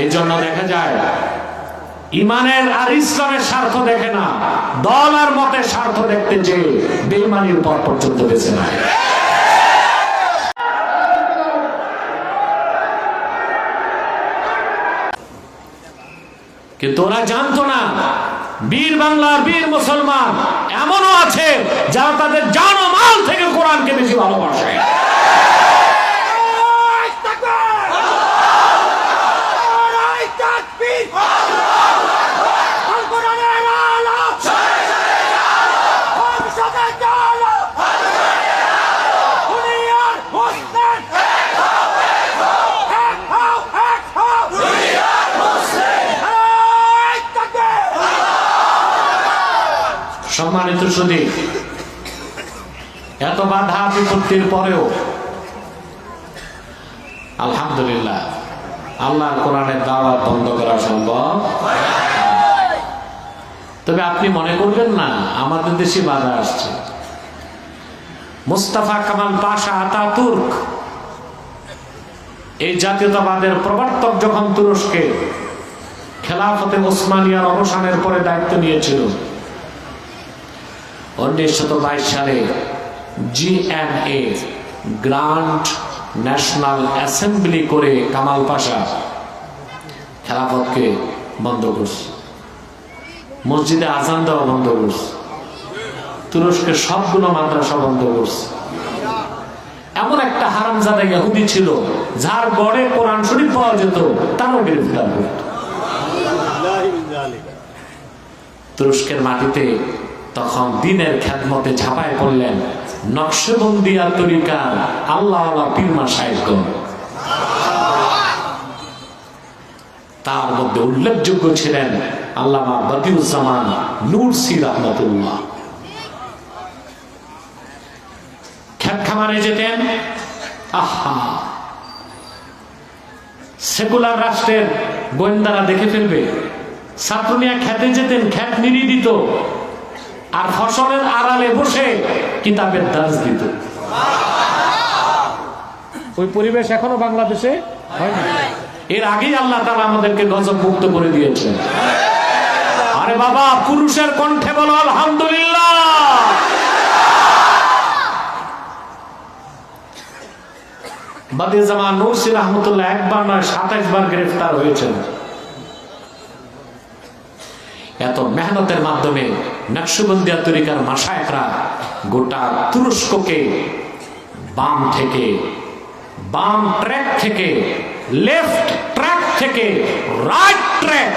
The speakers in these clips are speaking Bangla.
এই জন্য দেখা যায়, ইমানের আর ইসলামের স্বার্থ দেখে না, দল আর মতের স্বার্থ দেখতে যে বেইমানির পর পর্যন্ত বেছে নেয় কিন্তু ওরা জানতো না, বীর বাংলার বীর মুসলমান এমনও আছে যারা তাদের জান মাল থেকে কোরআনকে বেশি ভালোবাসে। সম্মানিত সুদী এত বাধা বিপত্তির পরেও, আলহামদুলিল্লাহ আল্লাহ কোরআনের দাওয়াত বন্ধ করা সম্ভব। তবে আপনি মনে করবেন না, আমাদের দেশে বাধা আসছে। Mustafa Kemal Pasha Ataturk এই জাতীয়তাবাদের প্রবর্তক যখন তুরস্কে খেলাফতে ওসমানিয়ার অবসানের পরে দায়িত্ব নিয়েছিল উনিশশো বাইশ সালে জিএনএ গ্রান্ড ন্যাশনাল অ্যাসেম্বলি করে কামাল পাশা খেলাফতকে বন্ধ করছে। মসজিদে আজান দেওয়া বন্ধ করছে। তুরস্কের সবগুলো মাদ্রাসা বন্ধ করছে। এমন একটা হারামজাদা ইহুদি ছিল, যার গড়ে কোরআন শরীফ পাওয়া যেত, তারও গ্রেফতার করত তুরস্কের মাটিতে তখন দিনের খ্যাতমতে ঝাঁপায় পড়লেন নকশবন্দিয়া তরিকার আল্লাহ পীরমা সাহেবগণ। তার মধ্যে উল্লেখযোগ্য ছিলেন আল্লামা বদিউজ্জামান নুরসি রহমতুল্লাহ। খ্যাত খামারে যেতেন? আহা! সেকুলার রাষ্ট্রের গোয়েন্দারা দেখে ফেলবে। ছাত্রনিয়া খেতে যেতেন খ্যাত নিরি দিত আর ফসলের আড়ালে বসে কিতাবের দাস দিত। ওই পরিবেশ এখনও বাংলাদেশে হয় এর আগেই আল্লাহ তারা আমাদেরকে গজব মুক্ত করে দিয়েছেন। আরে বাবা, পুরুষের কণ্ঠে বলো, আলহামদুলিল্লাহ। বাদিজামা নৌসি রহমতুল্লাহ একবার নয়, সাতাইশ বার গ্রেফতার হয়েছেন। এত মেহনতের মাধ্যমে নকশবন্দিয়া তরিকার মাসায়করা গোটা তুরস্ককে বাম থেকে বাম ট্র্যাক থেকে লেফট ট্র্যাক থেকে রাইট ট্র্যাক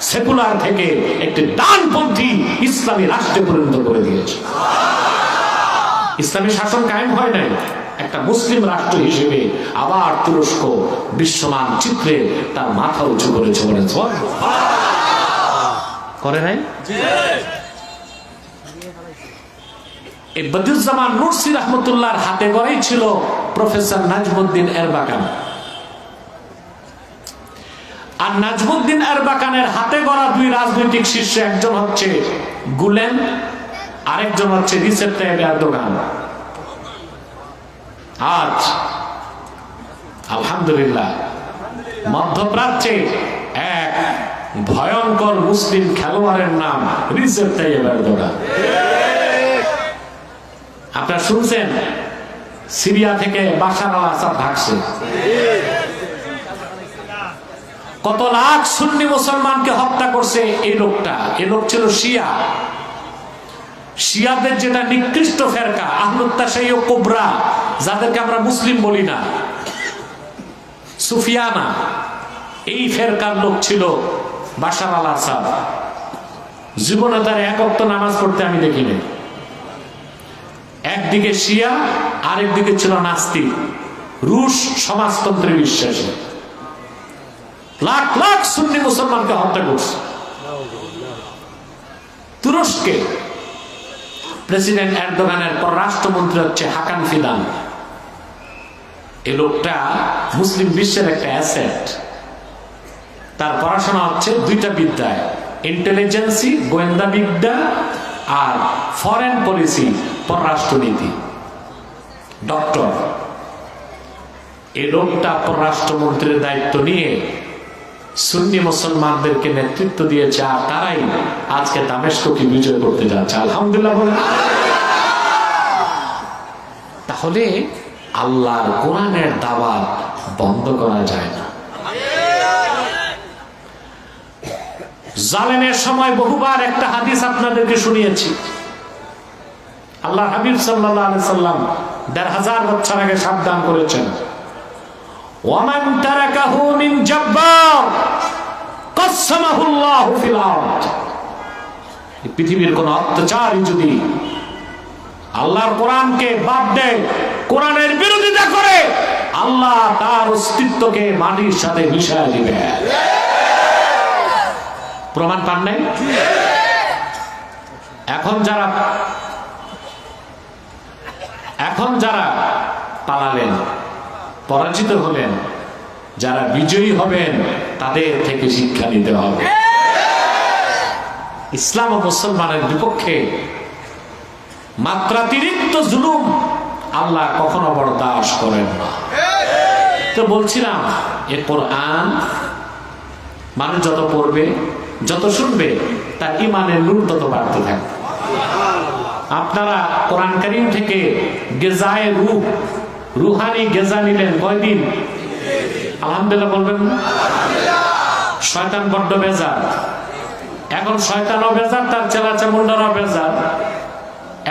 সেকুলার থেকে একটি ডানপন্থী ইসলামী রাষ্ট্রে পরিণত করে দিয়েছে। ইসলামী শাসন কায়েম হয় নাই। একটা মুসলিম রাষ্ট্র হিসেবে আবার তুরস্ক বিশ্বমান চিত্রে তার মাথা উঁচু করেছে করে নাই? এই বদিউজ্জামান নুরসি রহমতুল্লাহর হাতে গড়াই ছিল প্রফেসর নাজমুদ্দিন এরবাকান। আর নাজমুদ্দিন এরবাকানের হাতে গড়া দুই রাজনৈতিক শীর্ষ, একজন হচ্ছে গুলেন আরেকজন হচ্ছে রিসেপ তাইব এরদোগান। আজ আলহামদুলিল্লাহ মধ্যপ্রাচ্যে এক ভয়ঙ্কর মুসলিম খেলোয়াড়ের নাম রিসেপ তাইব এরদোগান। আপনারা শুনছেন? সিরিয়া থেকে বাসার আল আসাদ ভাগছে কত লাখ সুন্নি মুসলমানকে হত্যা করছে এই লোকটা। এই লোক ছিল শিয়া। শিয়াদের যেটা নিকৃষ্ট ফেরকা আহমুত্তাশাই ও কোবরা, যাদেরকে আমরা মুসলিম বলি না। সুফিয়ানা, এই ফেরকার লোক ছিল বাসার আল আসাদ জীবনে তার একক নামাজ পড়তে আমি দেখিনি। একদিকে শিয়া, আরেকদিকে ছিল নাস্তিক। রুশ সমাজতন্ত্রে বিশ্বাসী। লাখ লাখ সুন্নি মুসলমানকে হত্যা করছে। তুরস্কে প্রেসিডেন্ট এরদোগানের পররাষ্ট্রমন্ত্রী হচ্ছে হাকান ফিদান। এই লোকটা মুসলিম বিশ্বের একটা অ্যাসেট। তার পড়াশোনা হচ্ছে দুইটা বিদ্যায়, ইন্টেলিজেন্সি গোয়েন্দা বিদ্যা আর ফরেন পলিসি। পররাষ্ট্রনীতি। ডক্টর, এই লোকটা পররাষ্ট্রমন্ত্রীর দায়িত্ব নিয়ে সুন্নি মুসলমানদেরকে নেতৃত্ব দিয়েছে আর তারাই আজকে দামেস্ককে বিজয় করতে যাচ্ছে। আলহামদুলিল্লাহ তাহলে আল্লাহর কোরআনের দাওয়াত বন্ধ করা যায় না। জালেমের সময় বহুবার একটা হাদিস আপনাদেরকে শুনিয়েছি। আল্লাহ হাবিব সাল্লাহ আলি সাল্লাম দেড় হাজার বছর আগে সাবধান করেছেন। ওয়ামান তারাকাহু মিন জাব্বার, কাসসামাহুল্লাহু ফিল আরদ। পৃথিবীর কোন অত্যাচারী যদি আল্লাহর কোরআনকে বাদ দেয়, কোরআনের বিরোধিতা করে, আল্লাহ তার অস্তিত্বকে মাটির সাথে মিশায় দিবে। প্রমাণ পান নাই? এখন যারা এখন যারা পালালেন, পরাজিত হলেন, যারা বিজয়ী হবেন, তাদের থেকে শিক্ষা নিতে হবে। ইসলাম ও মুসলমানের বিপক্ষে মাত্রাতিরিক্ত জুলুম আল্লাহ কখনো বরদাস্ত করেন না। তো বলছিলাম এরপর আন মানুষ যত পড়বে, যত শুনবে, তার ইমানের নূর তত বাড়তে থাকবে। আপনারা কোরআন করিম থেকে গেজায় রূহ রুহানি গেজা নিলেন কয়দিন? আলহামদুলিল্লাহ বলবেন শয়তান বড্ড বেজার। এখন শয়তানও বেজার, তার চেলা চামুন্ডারও বেজার।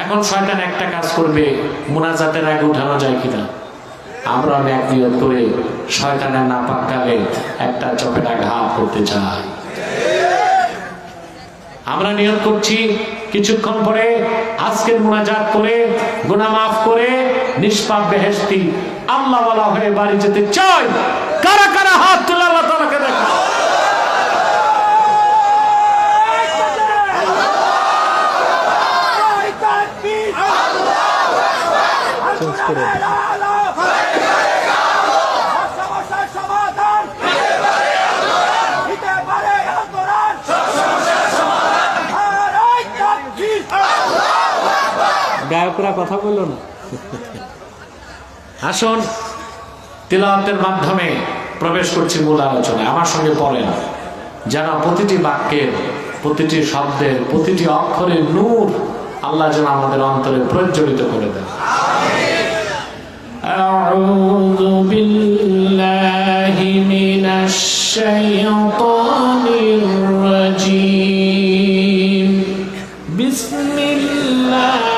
এখন শয়তান একটা কাজ করবে, মোনাজাতের আগে উঠানো যায় কিনা? আমরা অনেক নিয়ত করে শয়তানের নাপাক কালে একটা চপেটা ঘাত করতে চাই। আমরা নিয়োগ করছি কিছুক্ষণ পরে আজকের মোনাজাত করে গুনা মাফ করে, নিষ্পাপ বেহেস্তি আল্লাহ বলা হয়ে বাড়ি যেতে চাই কারা কারা হাত তুলে আল্লাহ তালাকে দেখা গায়করা কথা বললো না আসুন তিলাওয়াতের মাধ্যমে প্রবেশ করছি মূল আলোচনায় আমার সঙ্গে পড়েন যেন প্রতিটি বাক্যের প্রতিটি শব্দের প্রতিটি অক্ষরের নূর আল্লাহ যেন আমাদের অন্তরে প্রজ্বলিত করে দেন أعوذ بالله من الشيطان الرجيم بسم الله